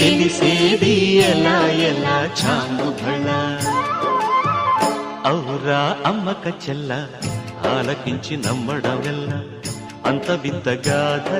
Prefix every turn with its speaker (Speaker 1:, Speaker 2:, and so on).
Speaker 1: తెలిసేది ఎలా ఎలా? చాంగు భళ. ఔరా అమ్మక చెల్ల ఆలకించి నమ్మడమెల్ల. అంత వింత గాథల్